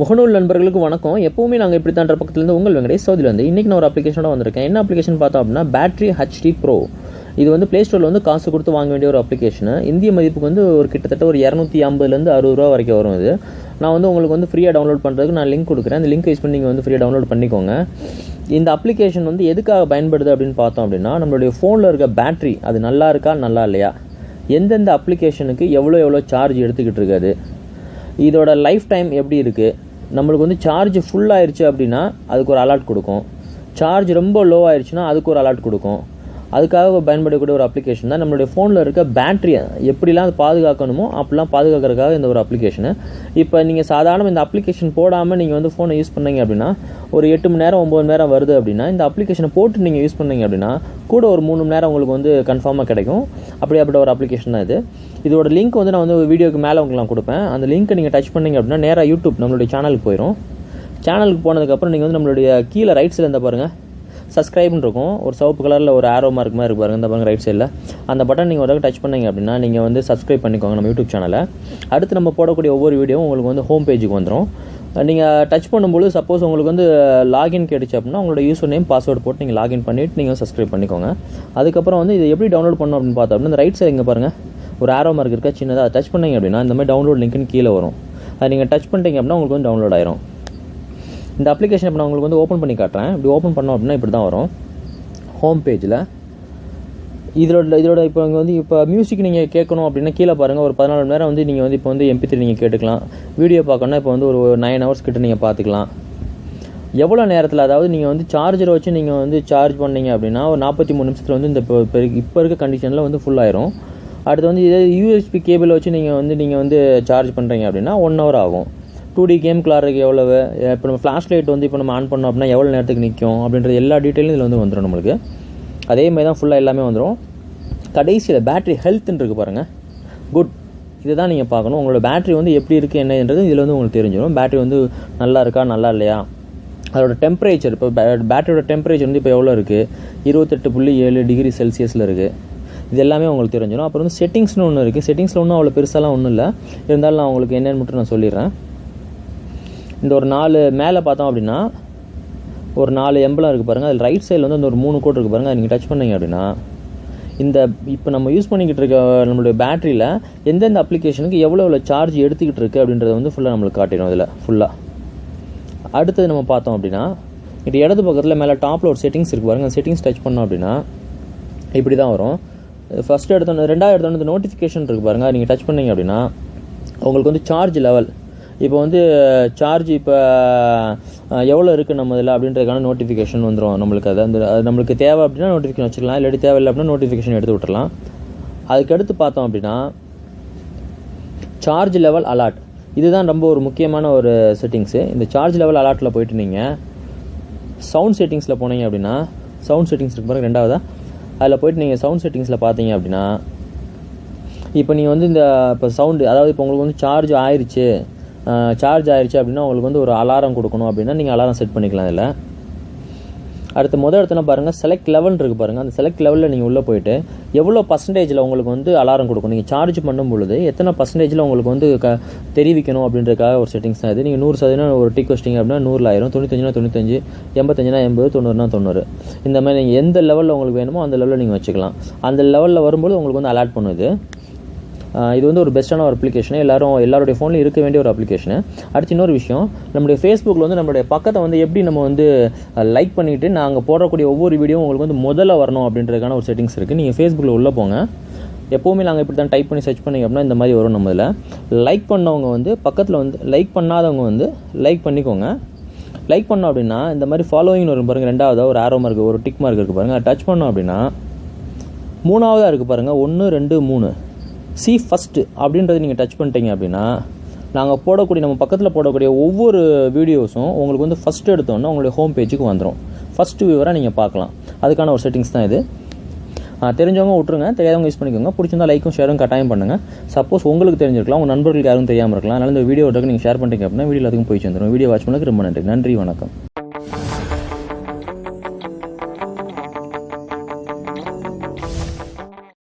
முகநூல் நண்பர்களுக்கு வணக்கம். எப்போவுமே நாங்கள் இப்படி தான்ற பக்கத்துலேருந்து உங்கள் வெங்கடேஷ் சவுதியில் வந்து இன்றைக்கி நான் ஒரு அப்ளிகேஷனோட வந்திருக்கேன். என்ன அப்ளிகேஷன் பார்த்தோம் அப்படின்னா பேட்ரி ஹச்டி ப்ரோ இது வந்து ப்ளே ஸ்டோரில் வந்து காசு கொடுத்து வாங்க வேண்டிய ஒரு அப்ளிகேஷனு இந்திய மதிப்புக்கு வந்து ஒரு கிட்டத்தட்ட ஒரு இரநூத்தி ஐம்பதுலேருந்து அறுபது ரூபா வரைக்கும் வரும் இது. நான் வந்து உங்களுக்கு வந்து ஃப்ரீயாக டவுன்லோட் பண்ணுறதுக்கு நான் லிங்க் கொடுக்குறேன். அந்த லிங்க் யூஸ் பண்ணி நீங்கள் வந்து ஃப்ரீயாக டவுன்லோட் பண்ணிக்கோங்க. இந்த அப்ளிகேஷன் வந்து எதுக்காக பயன்படுது அப்படின்னு பார்த்தோம் அப்படின்னா நம்மளுடைய ஃபோனில் இருக்க பேட்ரி அது நல்லா இருக்கா நல்லா இல்லையா? எந்தெந்த அப்ளிகேஷனுக்கு எவ்வளோ எவ்வளோ சார்ஜ் எடுத்துக்கிட்டு இருக்காது? இதோட லைஃப் டைம் எப்படி இருக்குது நம்மளுக்கு வந்து சார்ஜ் ஃபுல் ஆயிடுச்சு அப்படின்னா அதுக்கு ஒரு அலர்ட் கொடுக்கும். சார்ஜ் ரொம்ப லோ ஆயிடுச்சுன்னா அதுக்கு ஒரு அலர்ட் கொடுக்கும். அதுக்காக பயன்படக்கூடிய ஒரு அப்ளிகேஷன் தான் நம்மளுடைய ஃபோனில் இருக்க பேட்டரியை எப்படிலாம் அது பாதுகாக்கணுமோ அப்படிலாம் பாதுகாக்கிறதுக்காக இந்த ஒரு அப்ளிகேஷனு இப்போ நீங்கள் சாதாரண இந்த அப்ளிகேஷன் போடாமல் நீங்கள் வந்து ஃபோனை யூஸ் பண்ணீங்க அப்படின்னா ஒரு எட்டு மணி நேரம் ஒம்பது மணி நேரம் வருது அப்படின்னா இந்த அப்ளிகேஷனை போட்டு நீங்கள் யூஸ் பண்ணீங்க அப்படின்னா கூட ஒரு மூணு மணி நேரம் உங்களுக்கு வந்து கன்ஃபார்மாக கிடைக்கும். அப்படியாப்பட்ட ஒரு அப்ளிகேஷன் தான் இது. இதோட லிங்க் வந்து நான் வந்து வீடியோக்கு மேலே உங்களுக்கு நான் கொடுப்பேன். அந்த லிங்க்கை நீங்கள் டச் பண்ணீங்க அப்படின்னா நேராக யூடியூப் நம்மளுடைய சேனலுக்கு போயிடும் சேனலுக்கு போனதுக்கப்புறம் நீங்கள் வந்து நம்மளுடைய கீழே ரைட் சைடில் இருந்தால் பாருங்கள் சப்ஸ்கிரைப்னு இருக்கும். ஒரு சிவப்பு கலரில் ஒரு ஆரோ மார்க் மாதிரி இருக்கு பாருங்க. இந்த பாருங்க ரைட் சைடில் அந்த பட்டன் நீங்கள் ஒரு டச் பண்ணீங்க அப்படின்னா நீங்கள் வந்து சப்ஸ்கிரைப் பண்ணிக்கோங்க நம்ம யூடியூப் சேனலை அடுத்து நம்ம போடக்கூடிய ஒவ்வொரு வீடியோவும் உங்களுக்கு வந்து ஹோம் பேஜுக்கு வந்துடும் நீங்கள் டச் பண்ணும்போது சப்போஸ் உங்களுக்கு வந்து லாகின் கேட்டுச்சு அப்படின்னா உங்களோட யூசர் நேம் பாஸ்வேர்டு போட்டு நீங்கள் லாகின் பண்ணிவிட்டு நீங்கள் சப்ஸ்கிரைப் பண்ணிக்கோங்க. அதுக்கப்புறம் வந்து இதை எப்படி டவுன்லோட் பண்ணணும் அப்படின்னு பார்த்தோம் அப்படின்னா இந்த ரைட் சைடு இங்கே பாருங்கள் ஒரு ஆரோ மார்க் இருக்கா சின்னதாக டச் பண்ணிங்க அப்படின்னா இந்த மாதிரி டவுன்லோட் லிங்க்னு கீழே வரும். அது நீங்கள் டச் பண்ணிட்டீங்க அப்படின்னா உங்களுக்கு வந்து டவுன்லோட் ஆயிரும். இந்த அப்ளிகேஷன் இப்போ நான் உங்களுக்கு வந்து ஓப்பன் பண்ணி காட்டுறேன். இப்படி ஓப்பன் பண்ணோம் அப்படின்னா இப்படி தான் வரும் ஹோம் பேஜில் இதோட இதோட இப்போ இங்கே வந்து இப்போ மியூசிக் நீங்கள் கேட்கணும் அப்படின்னா கீழே பாருங்கள் ஒரு பதினாலு மணி நேரம் வந்து நீங்கள் வந்து இப்போ வந்து எம்பி த்ரீ நீங்கள் கேட்டுக்கலாம். வீடியோ பார்க்கணுன்னா இப்போ வந்து ஒரு நைன் ஹவர்ஸ் கிட்ட நீங்கள் பார்த்துக்கலாம். எவ்வளோ நேரத்தில் அதாவது நீங்கள் வந்து சார்ஜரை வச்சு நீங்கள் வந்து சார்ஜ் பண்ணீங்க அப்படின்னா ஒரு நாற்பத்தி மூணு நிமிஷத்தில் வந்து இந்த இப்போ இப்போ இருக்க- கண்டிஷனில் வந்து ஃபுல் ஆயிரும். அடுத்து வந்து இதே யூஎஸ்பி கேபிளை வச்சு நீங்கள் வந்து நீங்கள் வந்து சார்ஜ் பண்ணுறீங்க அப்படின்னா ஒன் ஹவர் ஆகும். டூ டி கேம் விளாட்றதுக்கு எவ்வளவு? இப்போ நம்ம ஃப்ளாஷ் லைட் வந்து இப்போ நம்ம ஆன் பண்ணோம் அப்படின்னா எவ்வளோ நேரத்துக்கு நிற்கும் அப்படின்றது எல்லா டீட்டெயிலும் இதில் வந்து வந்துடும் நம்மளுக்கு. அதே மாதிரி தான் ஃபுல்லாக எல்லாமே வந்துடும் கடைசியில் பேட்ரி ஹெல்த்துன்னு இருக்குது பாருங்கள் குட் இதுதான் நீங்கள் பார்க்கணும். உங்களோட பேட்ரி வந்து எப்படி இருக்குது என்னன்றது இதில் வந்து உங்களுக்கு தெரிஞ்சிடும் பேட்ரி வந்து நல்லா இருக்கா நல்லா இல்லையா? அதோட டெம்பரேச்சர் இப்போ பேட்டரியோட டெம்பரேச்சர் வந்து இப்போ எவ்வளோ இருக்குது இருபத்தெட்டு புள்ளி ஏழு டிகிரி செல்சியஸில் இருக்குது இது எல்லாமே உங்களுக்கு தெரிஞ்சிடும். அப்புறம் வந்து செட்டிங்ஸ்னு ஒன்று இருக்குது செட்டிங்ஸில் ஒன்றும் அவ்வளோ பெருசாலாம் ஒன்றும் இல்லை. இருந்தாலும் நான் உங்களுக்கு என்னென்னு மட்டும் நான் சொல்லிடுறேன். இந்த ஒரு நாலு மேலே பார்த்தோம் அப்படின்னா ஒரு நாலு எம்பளம் இருக்குது பாருங்கள் அதில் ரைட் சைடில் வந்து அந்த ஒரு மூணு கோட் இருக்குது பாருங்கள் நீங்கள் டச் பண்ணீங்க அப்படின்னா இந்த இப்போ நம்ம யூஸ் பண்ணிக்கிட்டு இருக்க நம்மளுடைய பேட்டரியில் எந்தெந்த அப்ளிகேஷனுக்கு எவ்வளோ எவ்வளோ சார்ஜ் எடுத்துக்கிட்டு இருக்குது அப்படின்றத வந்து ஃபுல்லாக நம்மளுக்கு காட்டிடும் இதில் ஃபுல்லாக அடுத்தது நம்ம பார்த்தோம் அப்படின்னா இது இடது பக்கத்தில் மேலே டாப்பில் ஒரு செட்டிங்ஸ் இருக்குது பாருங்கள் அந்த செட்டிங்ஸ் டச் பண்ணோம் அப்படின்னா இப்படி தான் வரும். ஃபஸ்ட்டு எடுத்தோன்னு ரெண்டாவது எடுத்தோன்னு நோட்டிஃபிகேஷன் இருக்குது பாருங்கள் நீங்கள் டச் பண்ணீங்க அப்படின்னா உங்களுக்கு வந்து சார்ஜ் லெவல் இப்போ வந்து சார்ஜ் இப்போ எவ்வளோ இருக்குது நம்ம இதில் அப்படின்றதுக்கான நோட்டிஃபிகேஷன் வந்துடும் நம்மளுக்கு. அது அந்த அது நம்மளுக்கு தேவை அப்படின்னா நோட்டிஃபிகேஷன் வச்சுக்கலாம். இல்லாட்டி தேவையில்லை அப்படின்னா நோட்டிஃபிகேஷன் எடுத்து விட்டுறலாம். அதுக்கடுத்து பார்த்தோம் அப்படின்னா சார்ஜ் லெவல் அலாட் இதுதான் ரொம்ப ஒரு முக்கியமான ஒரு செட்டிங்ஸு இந்த சார்ஜ் லெவல் அலாட்டில் போயிட்டு நீங்கள் சவுண்ட் செட்டிங்ஸில் போனீங்க அப்படின்னா சவுண்ட் செட்டிங்ஸ் இருக்கு பாருங்கள் ரெண்டாவதா. அதில் போய்ட்டு நீங்கள் சவுண்ட் செட்டிங்ஸில் பார்த்தீங்க அப்படின்னா இப்போ நீங்கள் வந்து இந்த இப்போ சவுண்டு அதாவது இப்போ உங்களுக்கு வந்து சார்ஜ் ஆயிடுச்சு சார்ஜ் ஆயிடுச்சு அப்படின்னா உங்களுக்கு வந்து ஒரு அலாரம் கொடுக்கணும் அப்படின்னா நீங்கள் அலாரம் செட் பண்ணிக்கலாம் இதில். அடுத்து முதல் இடத்துல பாருங்கள் செலக்ட் லெவல் இருக்குது பாருங்கள் அந்த செலக்ட் லெவலில் நீங்கள் உள்ளே போயிட்டு எவ்வளோ பர்சன்டேஜில் உங்களுக்கு வந்து அலாரம் கொடுக்கும்? நீங்கள் சார்ஜ் பண்ணும் பொழுது எத்தனை பர்சன்டேஜில் உங்களுக்கு வந்து க தெரிவிக்கணும் அப்படின்றதுக்காக ஒரு செட்டிங்ஸ் தான் இது. நீங்கள் நூறு சதவீதம் ஒரு டீ வச்சிட்டிங்க அப்படின்னா நூறில் ஆயிரும். தொண்ணூத்தஞ்சுனா தொண்ணூத்தஞ்சு எண்பத்தஞ்சுனா எண்பது தொண்ணூறுனா தொண்ணூறு. இந்த மாதிரி நீங்கள் எந்த லெவலில் உங்களுக்கு வேணுமோ அந்த லெவலில் நீங்கள் வச்சுக்கலாம். அந்த லெவலில் வரும்போது உங்களுக்கு வந்து அலாட் பண்ணுது. இது வந்து ஒரு பெஸ்ட்டான ஒரு அப்ளிகேஷன் எல்லாரும் எல்லாருடைய ஃபோன்லையும் இருக்க வேண்டிய ஒரு அப்ளிகேஷனு அடுத்து இன்னொரு விஷயம் நம்மளுடைய ஃபேஸ்புக்கில் வந்து நம்மளுடைய பக்கத்தை வந்து எப்படி நம்ம வந்து லைக் பண்ணிவிட்டு நாங்கள் போடக்கூடிய ஒவ்வொரு வீடியோவும் உங்களுக்கு வந்து முதல்ல வரணும் அப்படின்றதுக்கான ஒரு செட்டிங்ஸ் இருக்குது நீங்கள் ஃபேஸ்புக்கில் உள்ளே போங்க. எப்போவுமே நாங்கள் இப்படி தான் டைப் பண்ணி சர்ச் பண்ணிங்க அப்படின்னா இந்த மாதிரி வரும் நம்ம இதில் லைக் பண்ணவங்க வந்து பக்கத்தில் வந்து லைக் பண்ணாதவங்க வந்து லைக் பண்ணிக்கோங்க. லைக் பண்ணோம் அப்படின்னா இந்த மாதிரி ஃபாலோயிங் வரும் பாருங்கள் ரெண்டாவதாக ஒரு ஆரோ மார்க் ஒரு டிக் மார்க் இருக்குது பாருங்கள் டச் பண்ணோம் அப்படின்னா மூணாவதாக இருக்குது பாருங்கள் ஒன்று ரெண்டு மூணு. சி ஃபஸ்ட்டு அப்படின்றத நீங்கள் டச் பண்ணிட்டீங்க அப்படின்னா நாங்கள் போடக்கூடிய நம்ம பக்கத்தில் போடக்கூடிய ஒவ்வொரு வீடியோஸும் உங்களுக்கு வந்து ஃபஸ்ட் எடுத்தோன்னே உங்களுடைய ஹோம் பேஜுக்கு வந்துடும் ஃபஸ்ட்டு வியூவராக நீங்கள் பார்க்கலாம். அதுக்கான ஒரு செட்டிங்ஸ் தான் இது. தெரிஞ்சவங்க விட்ருங்க தெரியாதவங்க யூஸ் பண்ணிக்கோங்க. பிடிச்சிருந்தா லைக்கும் ஷேரும் கட்டாயம் பண்ணுங்கள் சப்போஸ் உங்களுக்கு தெரிஞ்சிருக்கலாம். உங்கள் நண்பர்களுக்கு யாரும் தெரியாமல் இருக்கலாம். அதனால இந்த வீடியோ நீங்கள் ஷேர் பண்ணிட்டீங்க அப்படின்னா வீடியோ அதுக்கும் போய் சேர்ந்துடும் வீடியோ வாட்ச் பண்ணுறதுக்கு ரொம்ப நன்றி. நன்றி வணக்கம்.